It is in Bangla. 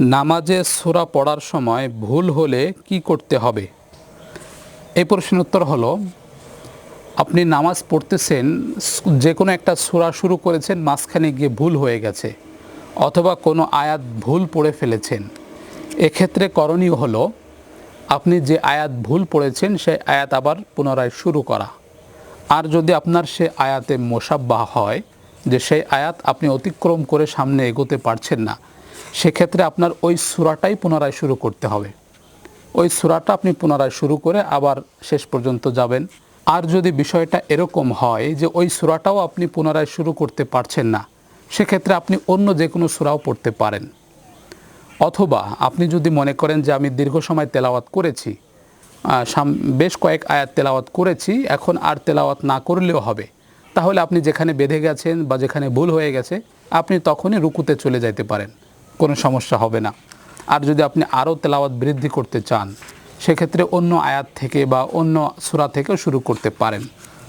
নামাজে সূরা পড়ার সময় ভুল হলে কি করতে হবে? এই প্রশ্নের উত্তর হলো, আপনি নামাজ পড়তেছেন যে কোনো একটা সূরা শুরু করেছেন, মাঝখানে গিয়ে ভুল হয়ে গেছে, অথবা কোনো আয়াত ভুল পড়ে ফেলেছেন। এক্ষেত্রে করণীয় হলো, আপনি যে আয়াত ভুল পড়েছেন, সেই আয়াত আবার পুনরায় শুরু করা। আর যদি আপনার সে আয়াতে মোসাব্বাহ হয়, যে সেই আয়াত আপনি অতিক্রম করে সামনে এগোতে পারছেন না সেক্ষেত্রে আপনার ওই সূরাটাই পুনরায় শুরু করতে হবে। ওই সূরাটা আপনি পুনরায় শুরু করে আবার শেষ পর্যন্ত যাবেন। আর যদি বিষয়টা এরকম হয় যে ওই সূরাটাও আপনি পুনরায় শুরু করতে পারছেন না, সেক্ষেত্রে আপনি অন্য যে কোনো সূরাও পড়তে পারেন। অথবা আপনি যদি মনে করেন যে আমি দীর্ঘ সময় তেলাওয়াত করেছি বেশ কয়েক আয়াত তেলাওয়াত করেছি, এখন আর তেলাওয়াত না করলেও হবে। তাহলে আপনি যেখানে বেঁধে গেছেন বা যেখানে ভুল হয়ে গেছে, আপনি তখনই রুকুতে চলে যাইতে পারেন। কোনো সমস্যা হবে না। আর যদি আপনি আরও তেলাওয়াত বৃদ্ধি করতে চান, সেক্ষেত্রে অন্য আয়াত থেকে বা অন্য সুরা থেকেও শুরু করতে পারেন।